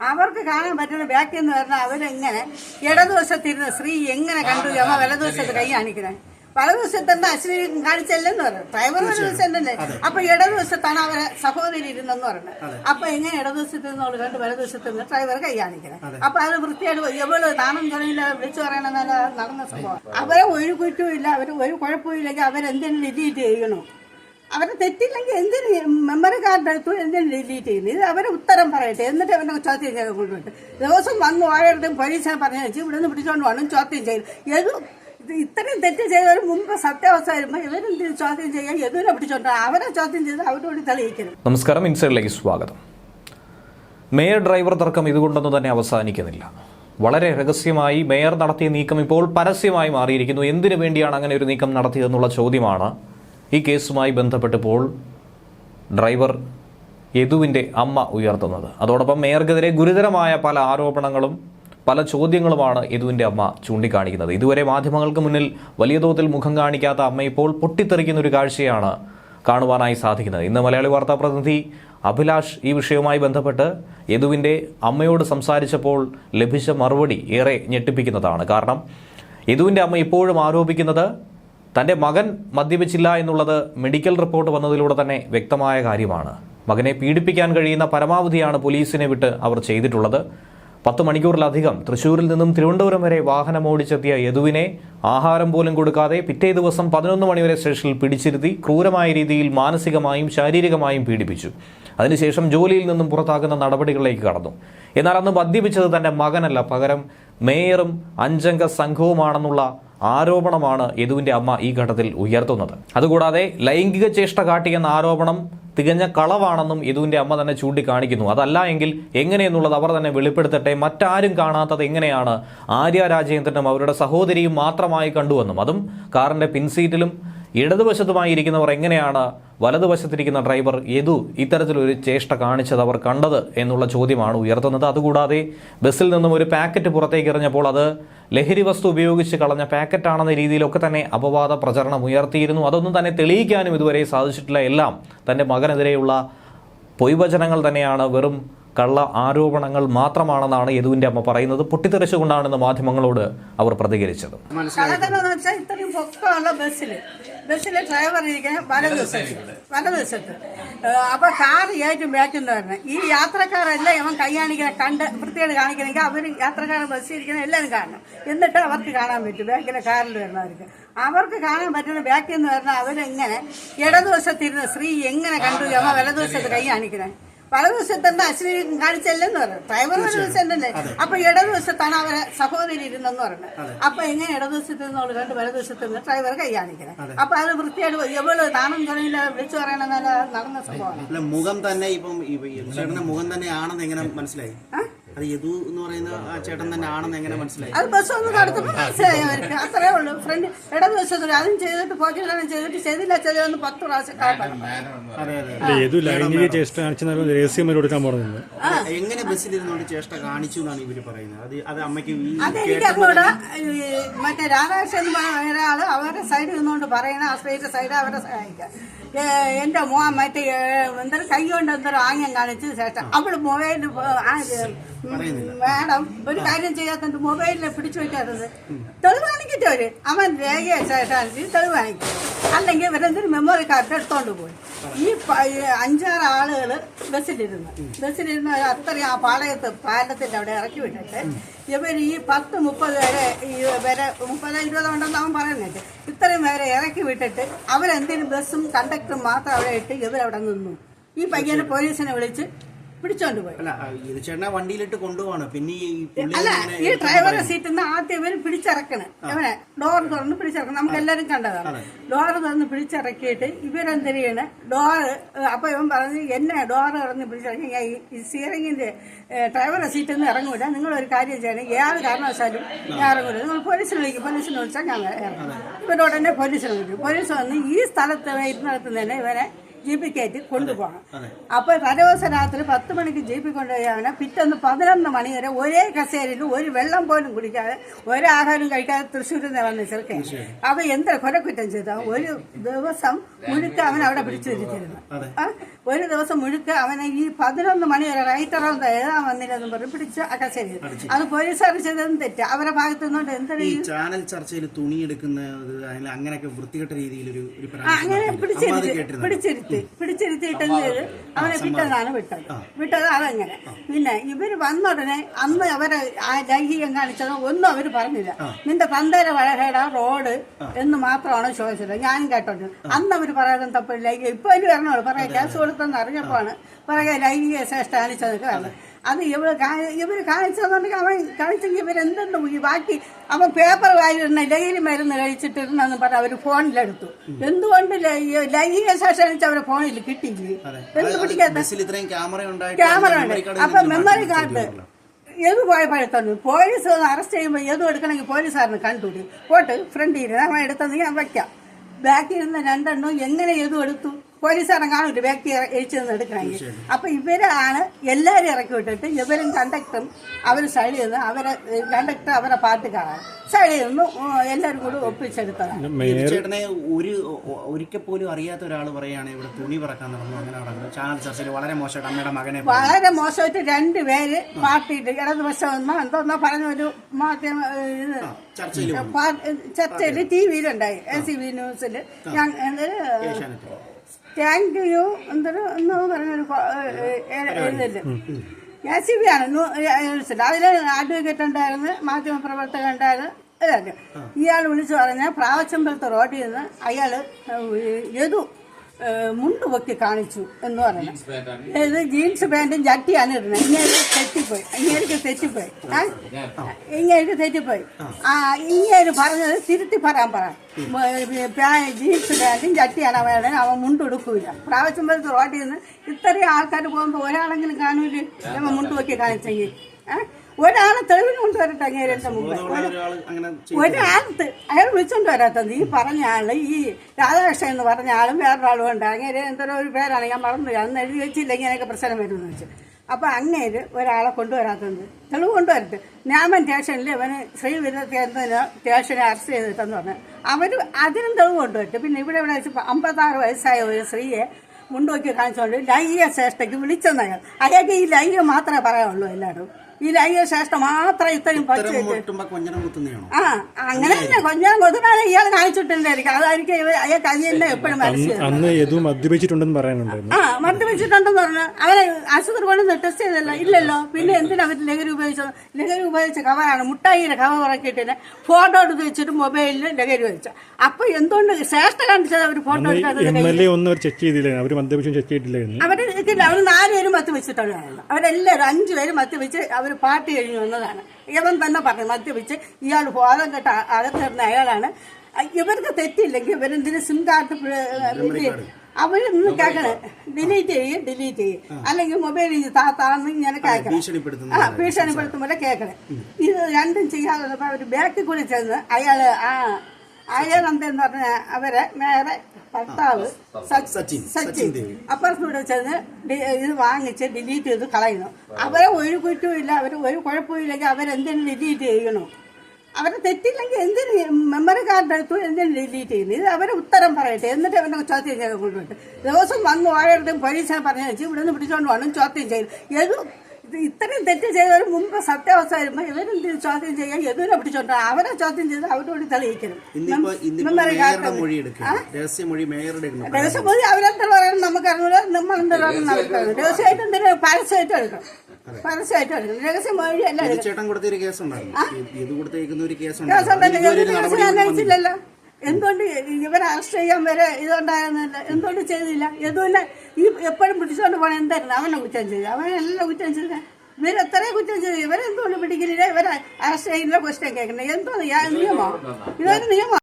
അവർക്ക് കാണാൻ പറ്റുന്ന ബാക്കിൽ എന്ന് പറഞ്ഞാൽ അവരെങ്ങനെ ഇടതുവശത്തിരുന്ന സ്ത്രീ എങ്ങനെ കണ്ടു? അമ്മ വലതുവശത്ത് കൈ കാണിക്കണേ വലതുവശത്ത് എന്താ അശ്വിനി കാണിച്ചല്ലെന്ന് പറഞ്ഞു ഡ്രൈവർ വലതുവശത്തല്ലേ? അപ്പൊ ഇടതുവശത്താണ് അവരെ സഹോദരി ഇരുന്നെന്ന് പറഞ്ഞത് അപ്പൊ എങ്ങനെ ഇടതുവശത്ത് നിന്ന് കണ്ട്? വലതുവശത്ത് നിന്ന് ഡ്രൈവർ കൈ കാണിക്കണേ അപ്പൊ അത് വൃത്തിയായിട്ട് എവൾ താണം തുടങ്ങിയില്ല വിളിച്ചു പറയണമെന്നല്ല നടന്ന സംഭവം. അവരെ ഒരു കുറ്റവും ഇല്ല. അവർ ഒരു കുഴപ്പമില്ലെങ്കിൽ അവരെന്തിനും ഇതിയിട്ട് ചെയ്യണോ? അവരെ തെറ്റില്ലെങ്കിൽ എന്തിന് മെമ്മറി കാർഡ് എടുത്തു എന്തിന് ഡിലീറ്റ് ചെയ്യുന്നു? ഇത് അവരെ ഉത്തരം പറയട്ടെ. എന്നിട്ട് അവനെ ചോദ്യം ചെയ്ത് കൊണ്ടുപോയിട്ട് ദിവസം വന്ന് ഓരോരുത്തരും പോലീസിനെ പറഞ്ഞു വെച്ച് ഇവിടെ നിന്ന് പിടിച്ചോണ്ട് വേണം ചോദ്യം ചെയ്യും. ഏതു ഇത് ഇത്രയും തെറ്റ് ചെയ്തവർ മുമ്പ് സത്യാവസ്ഥ വരുമ്പോൾ ഇവരെന്ത് ചോദ്യം ചെയ്യാൻ എതിരെ പിടിച്ചോണ്ട് അവരെ ചോദ്യം ചെയ്ത് അവരോട് തെളിയിക്കണം. നമസ്കാരം. ഇൻസൈഡിലേക്ക് സ്വാഗതം. മേയർ ഡ്രൈവർ തർക്കം ഇതുകൊണ്ടൊന്നും തന്നെ അവസാനിക്കുന്നില്ല. വളരെ രഹസ്യമായി മേയർ നടത്തിയ നീക്കം ഇപ്പോൾ പരസ്യമായി മാറിയിരിക്കുന്നു. എന്തിനു വേണ്ടിയാണ് അങ്ങനെ ഒരു നീക്കം നടത്തിയതെന്നുള്ള ചോദ്യമാണ് ഈ കേസുമായി ബന്ധപ്പെട്ടപ്പോൾ ഡ്രൈവർ യദുവിന്റെ അമ്മ ഉയർത്തുന്നത്. അതോടൊപ്പം മേയർക്കെതിരെ ഗുരുതരമായ പല ആരോപണങ്ങളും പല ചോദ്യങ്ങളുമാണ് യദുവിന്റെ അമ്മ ചൂണ്ടിക്കാണിക്കുന്നത്. ഇതുവരെ മാധ്യമങ്ങൾക്ക് മുന്നിൽ വലിയ തോതിൽ മുഖം കാണിക്കാത്ത അമ്മ ഇപ്പോൾ പൊട്ടിത്തെറിക്കുന്ന ഒരു കാഴ്ചയാണ് കാണുവാനായി സാധിക്കുന്നത്. ഇന്ന് മലയാളി വാർത്താ പ്രതിനിധി അഭിലാഷ് ഈ വിഷയവുമായി ബന്ധപ്പെട്ട് യദുവിന്റെ അമ്മയോട് സംസാരിച്ചപ്പോൾ ലഭിച്ച മറുപടി ഏറെ ഞെട്ടിപ്പിക്കുന്നതാണ്. കാരണം യദുവിന്റെ അമ്മ ഇപ്പോഴും ആരോപിക്കുന്നത് തന്റെ മകൻ മദ്യപിച്ചില്ല എന്നുള്ളത് മെഡിക്കൽ റിപ്പോർട്ട് വന്നതിലൂടെ തന്നെ വ്യക്തമായ കാര്യമാണ്. മകനെ പീഡിപ്പിക്കാൻ കഴിയുന്ന പരമാവധിയാണ് പോലീസിനെ വിട്ട് അവർ ചെയ്തിട്ടുള്ളത്. പത്ത് മണിക്കൂറിലധികം തൃശൂരിൽ നിന്നും തിരുവനന്തപുരം വരെ വാഹനം ഓടിച്ചെത്തിയ യദുവിനെ ആഹാരം പോലും കൊടുക്കാതെ പിറ്റേ ദിവസം പതിനൊന്ന് മണിവരെ സ്റ്റേഷനിൽ പിടിച്ചിരുത്തി ക്രൂരമായ രീതിയിൽ മാനസികമായും ശാരീരികമായും പീഡിപ്പിച്ചു. അതിനുശേഷം ജോലിയിൽ നിന്നും പുറത്താക്കുന്ന നടപടികളിലേക്ക് കടന്നു. എന്നാൽ അന്ന് മദ്യപിച്ചത് തന്റെ മകനല്ല പകരം മേയറും അഞ്ചംഗ സംഘവുമാണെന്നുള്ള ആരോപണമാണ് യദുവിന്റെ അമ്മ ഈ ഘട്ടത്തിൽ ഉയർത്തുന്നത്. അതുകൂടാതെ ലൈംഗിക ചേഷ്ട കാട്ടിയെന്ന ആരോപണം തികഞ്ഞ കളവാണെന്നും യദുവിന്റെ അമ്മ തന്നെ ചൂണ്ടിക്കാണിക്കുന്നു. അതല്ല എങ്കിൽ എങ്ങനെയെന്നുള്ളത് അവർ തന്നെ വെളിപ്പെടുത്തട്ടെ. മറ്റാരും കാണാത്തത് എങ്ങനെയാണ് ആര്യ രാജേന്ദ്രനും അവരുടെ സഹോദരിയും മാത്രമായി കണ്ടുവെന്നും. അതും കാറിന്റെ പിൻസീറ്റിലും ഇടതുവശത്തുമായി ഇരിക്കുന്നവർ എങ്ങനെയാണ് വലതുവശത്തിരിക്കുന്ന ഡ്രൈവർ ഏതു ഇത്തരത്തിലൊരു ചേഷ്ട കാണിച്ചത് അവർ കണ്ടത് എന്നുള്ള ചോദ്യമാണ് ഉയർത്തുന്നത്. അതുകൂടാതെ ബസ്സിൽ നിന്നും ഒരു പാക്കറ്റ് പുറത്തേക്ക് എറിഞ്ഞപ്പോൾ അത് ലഹരി വസ്തു ഉപയോഗിച്ച് കളഞ്ഞ പാക്കറ്റാണെന്ന രീതിയിലൊക്കെ തന്നെ അപവാദ പ്രചരണം ഉയർത്തിയിരുന്നു. അതൊന്നും തന്നെ തെളിയിക്കാനും ഇതുവരെ സാധിച്ചിട്ടില്ല. എല്ലാം തന്റെ മകനെതിരെയുള്ള പൊയ്വചനങ്ങൾ തന്നെയാണ് വെറും കള്ള ആരോപണങ്ങൾ മാത്രമാണെന്നാണ് യദുവിന്റെ അമ്മ പറയുന്നത്. പൊട്ടിത്തെറിച്ചുകൊണ്ടാണെന്ന് മാധ്യമങ്ങളോട് അവർ പ്രതികരിച്ചത്. ബസ്സിലെ ഡ്രൈവർ ഇരിക്കണം വലതുവശത്ത് വലതുവശത്ത് അപ്പോൾ അപ്പൊ കാർ ഏറ്റവും ബാക്കിൽ ഈ യാത്രക്കാരെല്ലാം ഇവൻ കൈ കാണിക്കുന്ന കണ്ട് വൃത്തിയോട് കാണിക്കണമെങ്കിൽ അവർ യാത്രക്കാരെ ബസ്സിൽ ഇരിക്കുന്ന എല്ലാവരും കാണണം. എന്നിട്ട് അവർക്ക് കാണാൻ പറ്റും ബാക്കിലെ കാറിൽ വരുന്നവർക്ക് അവർക്ക്. കാണാൻ പറ്റുന്ന ബാക്കിൽ നിന്ന് വരുന്ന അവരെങ്ങനെ ഇടതുവശത്തിരുന്ന സ്ത്രീ എങ്ങനെ കണ്ടു അമ്മ വലതുവശത്ത് കൈ കാണിക്കണേ? വലതുവശത്ത് ദിവസത്തെ അശ്ലീലം കാണിച്ചല്ലെന്ന് പറഞ്ഞു. ഡ്രൈവർ ഒരു ദിവസം തന്നെ അപ്പൊ ഇടതുവശത്താണ് അവരെ സഹോദരി ഇരുന്നെന്ന് പറഞ്ഞത് അപ്പൊ എങ്ങനെ ഇടതുവശത്ത് നിന്നോട് കണ്ട് വലതുവശത്ത് നിന്ന് ഡ്രൈവർ കൈ അപ്പൊ അത് വൃത്തിയായിട്ട് എവൾ താണം തുടങ്ങി വിളിച്ചു പറയണമെന്നല്ല നടന്ന സംഭവമാണ്. മുഖം തന്നെ ഇപ്പം മുഖം തന്നെ ആണെന്ന് എങ്ങനെ മനസ്സിലായി? അത് യദു എന്ന് പറയുന്ന ആ ചേട്ടൻ തന്നെ ആണെന്ന് എങ്ങനെ മനസ്സിലായി? അത് ബസ് ഒന്ന് നടത്തുമ്പോൾ മനസ്സിലായി അവർക്ക് അത്രേ ഉള്ളൂ. ഫ്രണ്ട് ഇടതുവശത്ത് അതും ചെയ്തിട്ട് പോക്കറ്റിലാണ് ചെയ്തിട്ട് ചെയ്തില്ല ചെയ്തെന്ന് പത്ത് പ്രാവശ്യം കാട്ടണം അതെ അതെ. അല്ല ഏതു ലൈംഗിക ചേഷ്ട കാണിച്ചെന്നാലും രഹസ്യം കൊടുക്കാൻ പറഞ്ഞത് എങ്ങനെ ബസ്സിൽ ഇരുന്നുകൊണ്ട് ചേഷ്ട കാണിച്ചു എന്നാണ് ഇവർ പറയുന്നത്? അത് അത് അമ്മയ്ക്ക് ഈ അതെനിക്ക് അങ്ങോട്ട് മറ്റേ രാധാകൃഷ്ണൻ എന്ന് ഒരാൾ അവരുടെ സൈഡിൽ നിന്നുകൊണ്ട് പറയണ ആശ്രയിച്ച സൈഡ് അവരെ സഹായിക്കാം ഏ, എന്റെ മോൻ മറ്റേ എന്തൊരു കൈ കൊണ്ട് എന്തൊരു ആംഗ്യം കാണിച്ചത് ശേഷം അവൾ മൊബൈലിൽ മാഡം ഒരു കാര്യം ചെയ്യാത്തത് മൊബൈലിൽ പിടിച്ചു വെക്കാത്തത്. തെളിവ് കാണിക്കട്ടെ അവൻ രേഖയെ ശേഷം തെളിവ് കാണിക്കും. അല്ലെങ്കിൽ ഇവരെന്തൊരു മെമ്മറി കാർഡ് എടുത്തോണ്ട് പോയി. ഈ അഞ്ചാറ് ആളുകൾ ബസ്സിലിരുന്നു. ബസ്സിലിരുന്ന് അത്രയും ആ പാളയത്ത് പാലത്തിന്റെ അവിടെ ഇറക്കി വിട്ടിട്ട് ഇവർ ഈ പത്ത് മുപ്പത് വരെ ഈ വരെ മുപ്പത് ഇരുപത് ഉണ്ടെന്ന് അവൻ പറയുന്നുണ്ട് ഇത്രയും പേരെ ഇറക്കി വിട്ടിട്ട് അവരെന്തിനും ബസ്സും കണ്ടക്ടറും മാത്രം അവിടെ ഇട്ട് ഇവരവിടെ നിന്നു. ഈ പയ്യനെ പോലീസിനെ വിളിച്ച് പിടിച്ചോണ്ട് പോയി. അല്ല ഇത് ചേട്ടനെ വണ്ടിയിലിട്ട് കൊണ്ടുപോവാണ്. പിന്നെ ഈ പുള്ളി അല്ല ഇങ്ങനെ ഈ ഡ്രൈവറുടെ സീറ്റിൽ നിന്ന് ആദ്യം ഇവർ പിടിച്ചിറക്കണ്. ഇവനെ ഡോർ തുറന്ന് പിടിച്ചിറക്കണം. നമുക്ക് എല്ലാവരും കണ്ടതാണ്. ഡോർ തുറന്ന് പിടിച്ചിറക്കിയിട്ട് ഇവരെന്ത് ചെയ്യണ്? ഡോർ അപ്പൊ ഇവൻ പറഞ്ഞു എന്നെ ഡോർ തുറന്ന് പിടിച്ചിറക്കി. ഞാൻ ഈ- സ്റ്റിയറിംഗിന്റെ ഡ്രൈവറുടെ സീറ്റിൽ നിന്ന് ഇറങ്ങൂല. നിങ്ങൾ ഒരു കാര്യം ചെയ്യണം. ഏത് കാരണവശാലും ഞാൻ ഇറങ്ങൂല. നിങ്ങൾ പോലീസിനെ വിളിക്കും. പോലീസിനെ വിളിച്ചാൽ ഞാൻ ഇറങ്ങും. ഇവരോട് തന്നെ പോലീസിനെ വിളിക്കും. പോലീസ് വന്ന് ഈ സ്ഥലത്ത് ഇരുന്നിടത്ത് തന്നെ ഇവനെ ജീപ്പിൽ കയറ്റി കൊണ്ടുപോകണം. അപ്പോൾ തലേദിവസം രാത്രി പത്ത് മണിക്ക് ജീപ്പിൽ കൊണ്ടുപോയാണ് പിറ്റേന്ന് പതിനൊന്ന് മണി വരെ ഒരേ കസേരയിൽ ഒരു വെള്ളം പോലും കുടിക്കാതെ ഒരാഹാരം കഴിക്കാതെ തൃശ്ശൂരിൽ നിന്ന് വന്ന ചെറുക്കൻ അവ എന്ത് കൊലക്കുറ്റം ചെയ്ത ഒരു ദിവസം മുഴുക്ക അവൻ അവിടെ പിടിച്ചു വെച്ചിരുന്നു. ഒരു ദിവസം മുഴുക്ക അവനെ ഈ പതിനൊന്ന് മണി വരെ റൈറ്ററോ എഴുതാൻ വന്നില്ലെന്ന് പറഞ്ഞ് പിടിച്ച് ആ കസേരയിൽ. അത് പോലീസുകാർ ചെയ്തതും തെറ്റ്. അവരുടെ ഭാഗത്തു നിന്നുകൊണ്ട് എന്തൊരു ഈ ചാനൽ ചർച്ചയിൽ തുണി അങ്ങനെയൊക്കെ വൃത്തികെട്ട രീതിയിൽ ഒരു ഒരു അങ്ങനെ പിടിച്ചിരുത്തി പിടിച്ചിരുത്തി പിടിച്ചിരുത്തി പിടിച്ചിരുത്തിയിട്ട് എന്ത് ചെയ്ത് അവനെ വിട്ടതാണ് വിട്ടത്. വിട്ടത് അതങ്ങനെ പിന്നെ ഇവർ വന്ന ഉടനെ അന്ന് അവരെ ആ ലൈംഗികം കാണിച്ചത് ഒന്നും അവർ പറഞ്ഞില്ല. നിന്റെ പന്തേര വഴഹേടാ റോഡ് എന്ന് മാത്രമാണ് ചോദിച്ചത്. ഞാനും കേട്ടോണ്ട്. അന്ന് അവർ പറയാതെ തപ്പില്ല. ലൈംഗിക ഇപ്പൊ അതിന് പറഞ്ഞോളൂ. പറയാ കേസ് കൊടുത്തെന്ന് അറിഞ്ഞപ്പോഴാണ് പറയാ ലൈംഗിക ശ്രേഷ്ഠ കാണിച്ചതൊക്കെ അത് ഇവർ ഇവർ കാണിച്ചതെന്നുണ്ടെങ്കിൽ അവൻ കാണിച്ചെങ്കിൽ ഇവരെന്തുണ്ട് ഈ ബാക്കി? അവൻ പേപ്പർ വായിരുന്ന ലഹരി മരുന്ന് കഴിച്ചിട്ടിരുന്നെന്ന് പറഞ്ഞ് അവർ ഫോണിലെടുത്തു. എന്തുകൊണ്ട് ലൈംഗിക ശേഷം അവരെ ഫോണിൽ കിട്ടിയില്ലേ? എന്ത് പിടിക്കാത്ത ബസ്സിൽ ക്യാമറ ഉണ്ട്. അപ്പൊ മെമ്മറി കാർഡ് വെച്ചിട്ടില്ല. പോയ പോയപ്പോഴത്തു പോലീസ് അറസ്റ്റ് ചെയ്യുമ്പോൾ ഏതും എടുക്കണമെങ്കിൽ പോലീസുകാരന് കണ്ടുപിടി. പോട്ട് ഫ്രണ്ട് ഇരുന്ന് അവൻ എടുത്തെങ്കിൽ ഞാൻ വയ്ക്കാം ബാക്കിൽ ഇരുന്ന രണ്ടെണ്ണം എങ്ങനെ ഏതും എടുത്തു? പോലീസുകാരൻ ഒരു വ്യക്തി എഴിച്ചു നിന്ന് എടുക്കണമെങ്കിൽ. അപ്പൊ ഇവരാണ് എല്ലാവരും ഇറക്കി വിട്ടിട്ട് ഇവരും കണ്ടക്ടറും അവർ സൈഡിൽ നിന്ന് അവരെ കണ്ടക്ടർ അവരെ പാട്ടുകാരാണ് സൈഡിൽ നിന്ന് എല്ലാവരും കൂടി ഒപ്പിച്ചെടുത്തതാണ്. ചേട്ടനെ ഒരു ഒരിക്കൽ പോലും അറിയാത്ത ഒരാൾ പറയുകയാണ് ഇവിടെ തുണി പറക്കാൻ നടന്നു അങ്ങനെ നടന്നു. ചാനൽ ചർച്ചയിൽ വളരെ മോശമായിട്ട് അമ്മയുടെ മകനെ വളരെ മോശമായിട്ട് രണ്ടുപേര് പാർട്ടിയിട്ട് ഇടതുപക്ഷം എന്നോ എന്തോന്നോ പറഞ്ഞ ഒരു മാധ്യമ ഇത് ചർച്ചയിൽ ടി വിയിലുണ്ടായി. എ സി ബി ന്യൂസിൽ ഞാൻ. താങ്ക് യു എന്തൊരു? എന്നോ പറഞ്ഞൊരു ആണ് ന്യൂസിൽ അതിൽ അഡ്വക്കേറ്റ് ഉണ്ടായിരുന്നു മാധ്യമപ്രവർത്തകൻ ഉണ്ടായിരുന്നു. ഇതൊക്കെ. ഇയാൾ വിളിച്ചു പറഞ്ഞ പ്രാവച്ചമ്പലത്തെ റോഡിൽ നിന്ന് അയാൾ ഏതു മുണ്ട് പൊക്കി കാണിച്ചു എന്ന് പറയുന്നത് ഇത് ജീൻസ് പാന്റും ചട്ടിയാണ് ഇടുന്നത്. ഇങ്ങനെ തെറ്റിപ്പോയി. ഇങ്ങനെ തെറ്റിപ്പോയി? ഇങ്ങനെ തെറ്റിപ്പോയി. ആ. ഇങ്ങനെ പറഞ്ഞത് തിരുത്തി പറയാൻ പറ. ജീൻസ് പാന്റും ജീൻസ് അവരുടെ ജട്ടിയാണ് അവൻ അവൻ മുണ്ടെടുക്കൂല പ്രാവശ്യമ്പലത്ത് റോട്ടിൽ നിന്ന് ഇത്രയും ആൾക്കാർ പോകുമ്പോൾ ഒരാളെങ്കിലും കാണൂലേ? അവൻ മുണ്ട് പൊക്കി കാണിച്ചെങ്കിൽ. ഏഹ് ഒരാളെ തെളിവിന് കൊണ്ടുവരട്ടെ അങ്ങനെ എന്റെ മുമ്പ്. ഒരാളത്ത് അയാൾ വിളിച്ചോണ്ട് വരാത്തത് ഈ പറഞ്ഞ ആൾ ഈ രാധാകൃഷ്ണൻ എന്ന് പറഞ്ഞ ആളും വേറൊരാളും ഉണ്ട്. അങ്ങനെ എന്തോ ഒരു പേരാണ് ഞാൻ മറന്നു അന്ന് എഴുതി വെച്ചില്ല ഇങ്ങനെയൊക്കെ പ്രശ്നം വരുമെന്ന് വെച്ച്. അപ്പൊ അങ്ങേര് ഒരാളെ കൊണ്ടുവരാത്തത് തെളിവ് കൊണ്ടുവരട്ടെ. ഞാമൻ സ്റ്റേഷനിൽ അവന് ശ്രീവിരുദ്ധത്തിന് സ്റ്റേഷനെ അറസ്റ്റ് ചെയ്തിട്ടെന്ന് പറഞ്ഞു. അവർ അതിനും തെളിവ് കൊണ്ടുവരട്ടെ. പിന്നെ ഇവിടെ ഇവിടെ വെച്ച് അമ്പത്താറ് വയസ്സായ ഒരു സ്ത്രീയെ മുണ്ടോക്കി കാണിച്ചുകൊണ്ട് ലൈംഗിക ശ്രേഷ്ഠയ്ക്ക് വിളിച്ചെന്ന് അയാൾ അയാൾക്ക് ഈ ലൈംഗികം മാത്രമേ പറയാനുള്ളൂ എല്ലാവരും ഈ ലൈംഗിക ശ്രേഷ്ഠ മാത്രം ഇത്രയും കൊഞ്ഞനം ആ അങ്ങനെ തന്നെ കൊഞ്ഞാൻ കൊതുകാണ് ഇയാൾ കാണിച്ചിട്ടുണ്ടായിരിക്കും അതായിരിക്കും അയാൾക്ക് അത് തന്നെ എപ്പോഴും മദ്യപിച്ചിട്ടുണ്ടെന്ന് പറയാനുണ്ടായിരുന്നു. ആ മദ്യപിച്ചിട്ടുണ്ടെന്ന് പറഞ്ഞു അവരെ ആശുപത്രി കൊണ്ട് ടെസ്റ്റ് ചെയ്തല്ലോ. ഇല്ലല്ലോ. പിന്നെ എന്തിനാ അവർ ലഹരി ഉപയോഗിച്ചത്? ലഹരി ഉപയോഗിച്ച കവറാണ്. മുട്ടായിയുടെ കവർ ഇറക്കിയിട്ട് ഫോട്ടോ എടുത്ത് വെച്ചിട്ട് മൊബൈലിൽ ലഹരി വെച്ചു അപ്പൊ എന്തുകൊണ്ട് ശ്രേഷ്ഠ കാണിച്ചത് അവർ ഫോട്ടോ എടുത്തത് എം എൽ അവർ ചെക്ക് ചെയ്തില്ലായിരുന്നു. അവർ മദ്യപിച്ചു ചെക്ക് ഇതില്ല അവർ നാലുപേരും മത്തി വെച്ചിട്ടുള്ള അവരെല്ലാവരും അഞ്ചുപേരും മത്തി വെച്ച് വെച്ച് അവർ പാർട്ടി കഴിഞ്ഞു വന്നതാണ് ഇവൻ തന്നെ പറഞ്ഞു മദ്യപിച്ച് ഇയാൾ ബോധം കെട്ട അകത്തിരുന്ന അയാളാണ്. ഇവർക്ക് തെറ്റില്ലെങ്കിൽ ഇവരെന്തിന് സിം കാർഡ് അവരൊന്നും കേൾക്കണേ. ഡിലീറ്റ് ചെയ്യും ഡിലീറ്റ് ചെയ്യും. അല്ലെങ്കിൽ മൊബൈലിൽ താത്താന്ന് ഇങ്ങനെ കേൾക്കണം. ആ ഭീഷണിപ്പെടുത്തുമ്പോൾ കേൾക്കണേ. ഇത് രണ്ടും ചെയ്യാതെ അവർ ബാക്കിൽ കൂടി ചെന്ന് അയാൾ ആ എന്ന് പറഞ്ഞ അവരെ മേറെ ഭർത്താവ് സച്ച്- സച്ചിൻ. സച്ചിൻ. അപ്പുറത്തൂടെ ചെന്ന് ഇത് വാങ്ങിച്ച് ഡിലീറ്റ് ചെയ്ത് കളയുന്നു. അവരെ ഒരു കുറ്റവും ഇല്ല അവർ ഒരു കുഴപ്പമില്ലെങ്കിൽ അവരെന്തിനും ഡിലീറ്റ് ചെയ്യണു? അവരെ തെറ്റില്ലെങ്കിൽ എന്തിന് മെമ്മറി കാർഡ് എടുത്തു എന്തിനു ഡിലീറ്റ് ചെയ്യുന്നു? ഇത് അവരെ ഉത്തരം പറയട്ടെ. എന്നിട്ട് അവനെ ചോദ്യം ചെയ്യാൻ കൊണ്ടുപോയിട്ട് ദിവസം വന്ന് ഓരോരുത്തരും പോലീസിനെ പറഞ്ഞു വെച്ച് ഇവിടെ നിന്ന് പിടിച്ചോണ്ട് വേണം ചോദ്യം ചെയ്യും ഏത് ഇത് ഇത്രയും തെറ്റ് ചെയ്തവർ മുമ്പ് സത്യാവസ്ഥ വരുമ്പോൾ ഇവരെന്ത് ചോദ്യം ചെയ്യാൻ എതിരെ പിടിച്ചോണ്ട്? അവരെ ചോദ്യം ചെയ്ത് അവരോട് തെളിയിക്കണം രഹസ്യമൊഴി അവരെന്താ പറയണം നമുക്ക് അറിഞ്ഞൂല നമ്മൾ എന്താ പറയണം നടക്കണം രഹസ്യമായിട്ട് എന്തെങ്കിലും പരസ്യമായിട്ട് എടുക്കണം. പരസ്യമായിട്ട് എടുക്കണം. രഹസ്യം വഴി അല്ല ചേട്ടൻ കൊടുത്തൊരു കേസുണ്ടായിരുന്നു. ഇത്- ഇത് കൊടുത്തേക്കുന്ന ഒരു കേസുണ്ടായിരുന്നു. ഉണ്ടല്ലോ ഇതുവരെ എന്തുകൊണ്ട് ഇവരെ അറസ്റ്റ് ചെയ്യാൻ വരെ ഇതുണ്ടായിരുന്നില്ല? എന്തുകൊണ്ട് ചെയ്തില്ല? ഇതുപോലെ ഈ എപ്പോഴും പിടിച്ചുകൊണ്ട് പോകണം എന്തായിരുന്നു? അവനെ കുറ്റം ചെയ്തു. അവനെല്ലാം കുറ്റം ചെയ്ത. ഇവരെത്രയും കുറ്റം ചെയ്തു. ഇവരെന്തുകൊണ്ട് പിടിക്കുന്നില്ല ഇവരെ അറസ്റ്റ് ചെയ്യുന്നില്ല ക്വസ്റ്റ്യൻ കേൾക്കുന്നില്ല എന്തോ നിയമോ? ഇതൊരു നിയമം.